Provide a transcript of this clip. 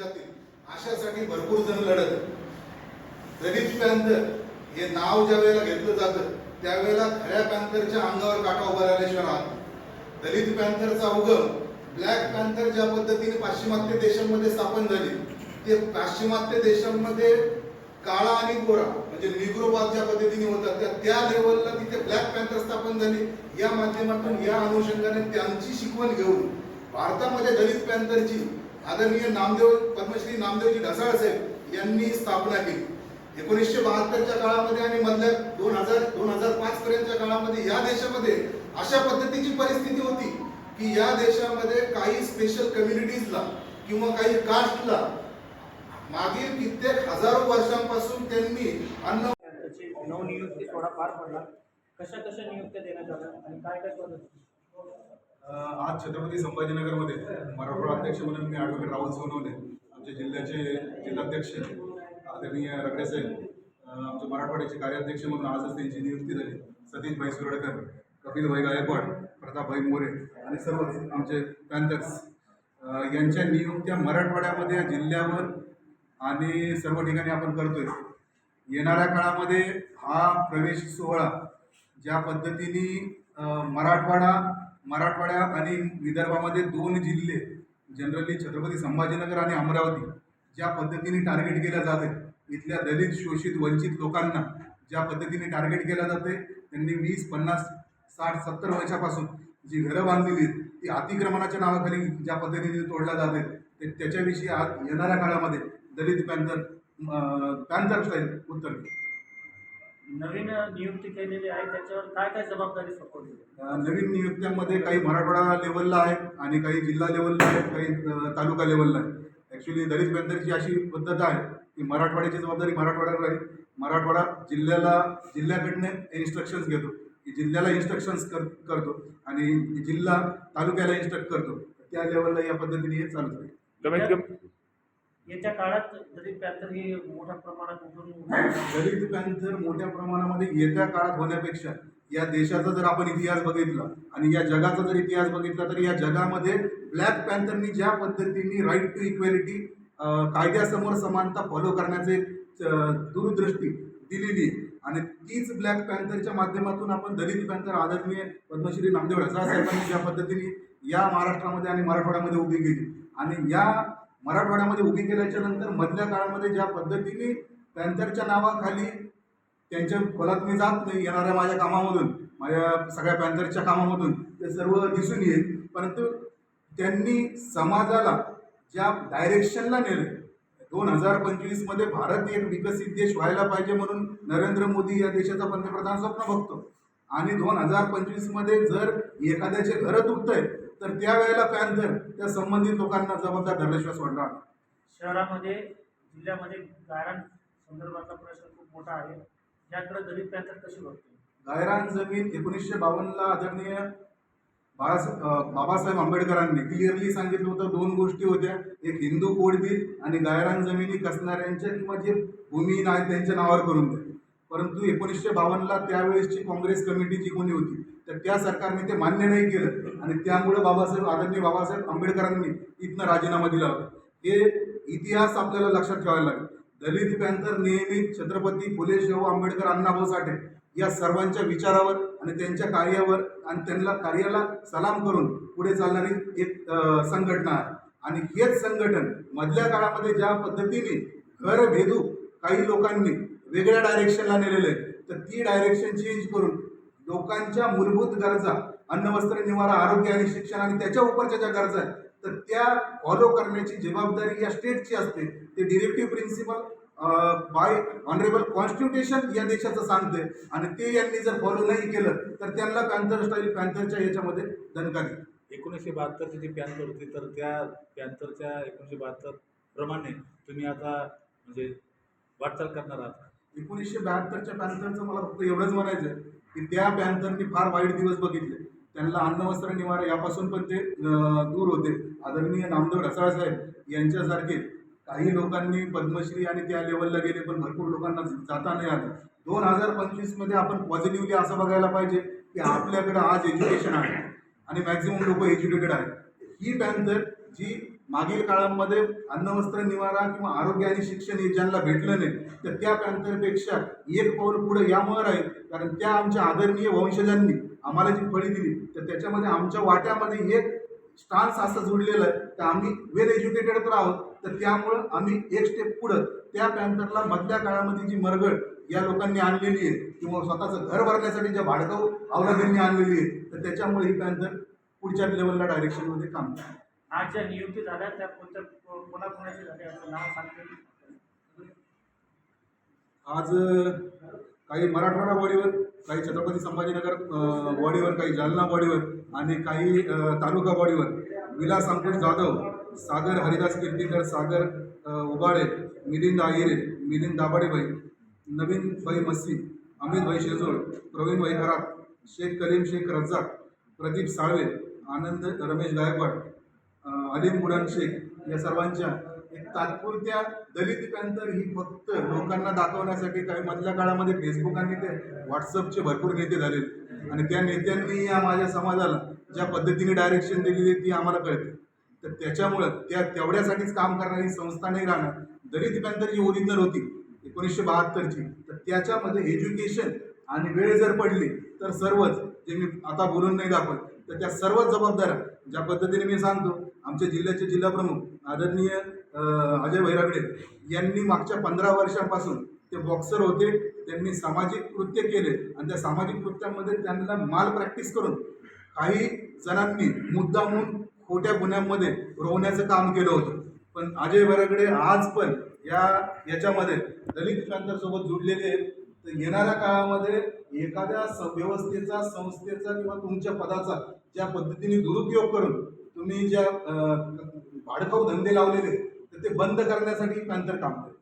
जातील. अशासाठी भरपूर जण लढत दलित पॅन्थर हे नाव ज्या वेळेला घेतलं जातं त्यावेळेला खऱ्या पॅंथरच्या अंगावर काटा उभा राहिल्याशिवाय राहत दलित पॅंथरचा उगम ब्लॅक पॅन्थर ज्या पद्धतीने पाश्चिमात्य देशांमध्ये स्थापन झाली ते पाश्चिमात्य देशांमध्ये काळा आणि गोरा म्हणजे निग्रोवाद ज्या पद्धतीने होता त्या त्या लेवलला तिथे ब्लॅक पॅन्थर स्थापन झाली. या माध्यमातून या अनुषंगाने त्यांची शिकवण घेऊन भारतामध्ये दलित पॅन्थरची आदरणीय नामदेव पद्मश्री नामदेवजी ढसाळ साहेब यांनी स्थापना केली. एकोणीसशे बहात्तरच्या काळामध्ये आणि मधल्या दोन हजार दोन हजार पाच पर्यंतच्या काळामध्ये या देशामध्ये अशा पद्धतीची परिस्थिती होती की या देशामध्ये काही स्पेशल कम्युनिटीजला किंवा काही कास्टला मागील कित्येक हजारो वर्षांपासून त्यांनी अन्न नवनियुक्ती थोडा पार पडला कशा कशा नियुक्त्या देण्यात आल्या आणि काय काय आज छत्रपती संभाजीनगरमध्ये मराठवाडा अध्यक्ष म्हणून मी ॲडव्होकेट राहुल सोनवणे आमचे जिल्ह्याचे जिल्हाध्यक्ष आदरणीय रगडे साहेब आमचे मराठवाड्याचे कार्याध्यक्ष म्हणून आजच त्यांची नियुक्ती झाली. सतीश भाई सुरडकर कपिलभाई गायकवाड प्रतापभाई मोरे आणि सर्व आमचे पॅन्थर्स यांच्या नियुक्त्या मराठवाड्यामध्ये जिल्ह्यावर आणि सर्व ठिकाणी आपण करतोय. येणाऱ्या काळामध्ये हा प्रवेश सोहळा ज्या पद्धतीने मराठवाडा मराठवाड्या आणि विदर्भामध्ये दोन जिल्हे जनरली छत्रपती संभाजीनगर आणि अमरावती ज्या पद्धतीने टार्गेट केल्या जाते इथल्या दलित शोषित वंचित लोकांना ज्या पद्धतीने टार्गेट केल्या जाते त्यांनी वीस पन्नास साठ सत्तर वर्षापासून जी घरं बांधलेली आहेत ती अतिक्रमणाच्या नावाखाली ज्या पद्धतीने तोडल्या जाते ते त्याच्याविषयी आज येणाऱ्या काळामध्ये दलित पॅन्थर पॅन्थर स्टाईल उत्तर देईल. नवीन नियुक्ती केलेली आहे त्याच्यावर काय काय जबाबदारी सोपवली नवीन नियुक्त्यांमध्ये काही मराठवाडा लेवलला आहेत आणि काही जिल्हा लेवलला आहेत काही तालुका लेवलला आहेत ॲक्च्युली दलित पॅन्थरची अशी पद्धत आहे की मराठवाड्याची जबाबदारी मराठवाड्यावर राहील मराठवाडा जिल्ह्याला जिल्ह्याकडनं इन्स्ट्रक्शन्स घेतो की जिल्ह्याला इन्स्ट्रक्शन्स कर करतो आणि जिल्हा तालुक्याला इन्स्ट्रक्ट करतो. त्या लेवलला या पद्धतीने हे चालू राहील कमीत कमी येत्या काळात दलित पॅन्थर हे मोठ्या प्रमाणात उठून दलित पॅन्थर मोठ्या प्रमाणामध्ये येत्या काळात होण्यापेक्षा या देशाचा जर आपण इतिहास बघितला आणि या जगाचा जर इतिहास बघितला तर या जगामध्ये ब्लॅक पॅन्थरनी ज्या पद्धतीने राईट टू इक्वेलिटी कायद्यासमोर समानता फॉलो करण्याचे दूरदृष्टी दिलेली आहे. आणि तीच ब्लॅक पॅन्थरच्या माध्यमातून आपण दलित पॅन्थर आदरणीय पद्मश्री नामदेव ढसा साहेबांनी ज्या पद्धतीने या महाराष्ट्रामध्ये आणि मराठवाड्यामध्ये उभी केली. आणि या मराठवाड्यामध्ये उभी केल्याच्यानंतर मधल्या काळामध्ये ज्या पद्धतीने पॅन्थरच्या नावाखाली त्यांच्या खोलात मी जात नाही येणाऱ्या माझ्या कामामधून माझ्या सगळ्या पॅन्थरच्या कामामधून ते सर्व दिसून येईल. परंतु त्यांनी समाजाला ज्या डायरेक्शनला नेलं दोन हजार पंचवीसमध्ये भारत एक विकसित देश व्हायला पाहिजे म्हणून नरेंद्र मोदी या देशाचा पंतप्रधान स्वप्न बघतो. आणि दोन हजार पंचवीसमध्ये जर एखाद्याचे घरं आहे तर त्यावेळेला पॅन्थर त्या संबंधित लोकांना जबाबदार धरल्याशिवाय सोडणार. शहरामध्ये जिल्ह्यामध्ये गायरान संदर्भातला प्रश्न खूप मोठा आहे. याकडे दलित पॅन्थर कशी बघते गायरान जमीन एकोणीसशे बावन्नला आदरणीय बाळास अं, बाबासाहेब आंबेडकरांनी क्लिअरली सांगितलं होतं. दोन गोष्टी होत्या. एक हिंदू कोड बिल आणि गायरान जमिनी कसणाऱ्यांच्या किंवा जे भूमिहीन आहेत त्यांच्या नावावर करून द्या. परंतु एकोणीसशे बावन्नला त्यावेळेसची काँग्रेस कमिटी जी कोणी होती? तर त्या सरकारने ते मान्य नाही केलं. आणि त्यामुळं बाबासाहेब आदरणीय बाबासाहेब आंबेडकरांनी इथनं राजीनामा दिला होता. हे इतिहास आपल्याला लक्षात ठेवायला लागेल. दलित पॅंथर नेहमी छत्रपती फुले शाहू आंबेडकर अण्णाभाऊ साठे या सर्वांच्या विचारावर आणि त्यांच्या कार्यावर आणि त्यांना कार्याला सलाम करून पुढे चालणारी एक संघटना आहे. आणि हेच संघटन मधल्या काळामध्ये ज्या पद्धतीने घर भेदू काही लोकांनी वेगळ्या डायरेक्शनला नेलेलं आहे तर ती डायरेक्शन चेंज करून लोकांच्या मूलभूत गरजा अन्न वस्त्र निवारा आरोग्य आणि शिक्षण आणि त्याच्या उपरच्या ज्या गरजा आहेत तर त्या फॉलो करण्याची जबाबदारी या स्टेटची असते. ते directive principle by honourable constitution या देशाचं सांगते आणि ते यांनी जर फॉलो नाही केलं तर त्यांना पॅन्थर स्टाईल पॅन्थरच्या याच्यामध्ये दणका देईल. एकोणीसशे बहात्तरची जी पॅन्थर होती तर त्या पॅन्थरच्या एकोणीसशे बहात्तर प्रमाणे तुम्ही आता म्हणजे वाटचाल करणार आहात. एकोणीसशे बहात्तरच्या पॅन्थरचं मला फक्त एवढंच म्हणायचं आहे की त्या पॅन्थरनी फार वाईट दिवस बघितले. त्यांना अन्न वस्त्र निवारा यापासून पण ते दूर होते. आदरणीय नामदेव ढसाळ साहेब यांच्यासारखे काही लोकांनी पद्मश्री आणि त्या लेवलला गेले पण भरपूर लोकांना जाता नाही आलं. दोन हजार पंचवीसमध्ये आपण पॉझिटिव्हली असं बघायला पाहिजे की आपल्याकडं आज एज्युकेशन आहे आणि मॅक्झिमम लोक एज्युकेटेड आहेत. ही पॅन्थर जी मागील काळामध्ये अन्न वस्त्र निवारा किंवा आरोग्य आणि शिक्षण हे ज्यांना भेटलं नाही तर त्या पॅन्थरपेक्षा एक पाऊल पुढे यामुळे राहील कारण त्या आमच्या आदरणीय वंशजांनी आम्हाला जी फळी दिली तर त्याच्यामध्ये आमच्या वाट्यामध्ये एक स्टान्स असं जुडलेलं आहे. तर आम्ही वेल एज्युकेटेड तर आहोत तर त्यामुळं आम्ही एक स्टेप पुढं त्या पॅन्थरला मधल्या काळामध्ये जी मरगळ या लोकांनी आणलेली आहे किंवा स्वतःचं घर भरण्यासाठी ज्या भाडकाऊ अवलादींनी आणलेली आहे तर त्याच्यामुळे ही पॅन्थर पुढच्या लेवलला डायरेक्शनमध्ये काम करते. आज ज्या नियुक्ती झाल्या त्या कोणत्या कोणाकोणाची झाल्या असं नाव सांगते. आज काही मराठवाडा बॉडीवर काही छत्रपती संभाजीनगर बॉडीवर काही जालना बॉडीवर आणि काही तालुका बॉडीवर विलास अंकुश जाधव सागर हरिदास कीर्तीकर सागर उबाळे मिलिंद आहिरे मिलिंद दाभाडेबाई नवीन भाई मस्सी अमित भाई शेजोळ प्रवीण भाई खरात शेख करीम शेख रज्जाक प्रदीप साळवे आनंद रमेश गायकवाड अलीम बुडन शेख या सर्वांच्या एक तात्पुरत्या दलित पॅंथर ही फक्त लोकांना दाखवण्यासाठी काही मधल्या काळामध्ये फेसबुक आणि ते व्हॉट्सअपचे भरपूर नेते झाले आणि त्या नेत्यांनी या माझ्या समाजाला ज्या पद्धतीने डायरेक्शन दिलेली ती आम्हाला कळते. तर त्याच्यामुळं त्या तेवढ्यासाठीच काम करणारी संस्था नाही राहणार. दलित पॅंथर जी ओरिजिनल होती एकोणीसशे बहात्तरची. तर त्याच्यामध्ये एज्युकेशन आणि वेळ जर पडली तर सर्वच जे मी आता बोलून नाही दाखवत तर त्या सर्वच जबाबदाऱ्या ज्या पद्धतीने मी सांगतो आमच्या जिल्ह्याचे जिल्हाप्रमुख आदरणीय अजय भैरागडे यांनी मागच्या पंधरा वर्षापासून ते बॉक्सर होते त्यांनी सामाजिक कृत्य केले आणि त्या सामाजिक कृत्यामध्ये त्यांना माल प्रॅक्टिस करून काही जणांनी मुद्दामून खोट्या गुन्ह्यांमध्ये रोवण्याचं काम केलं होतं. पण अजय भैरागडे आज पण या याच्यामध्ये दलित पॅन्थर जुडलेले आहेत. तर येणाऱ्या काळामध्ये एखाद्या स- व्यवस्थेचा संस्थेचा किंवा तुमच्या पदाचा ज्या पद्धतीने दुरुपयोग करून तुम्ही ज्या अं, भाडखाऊ धंदे लावलेले तर ते बंद करण्यासाठी पॅन्थर काम करेल.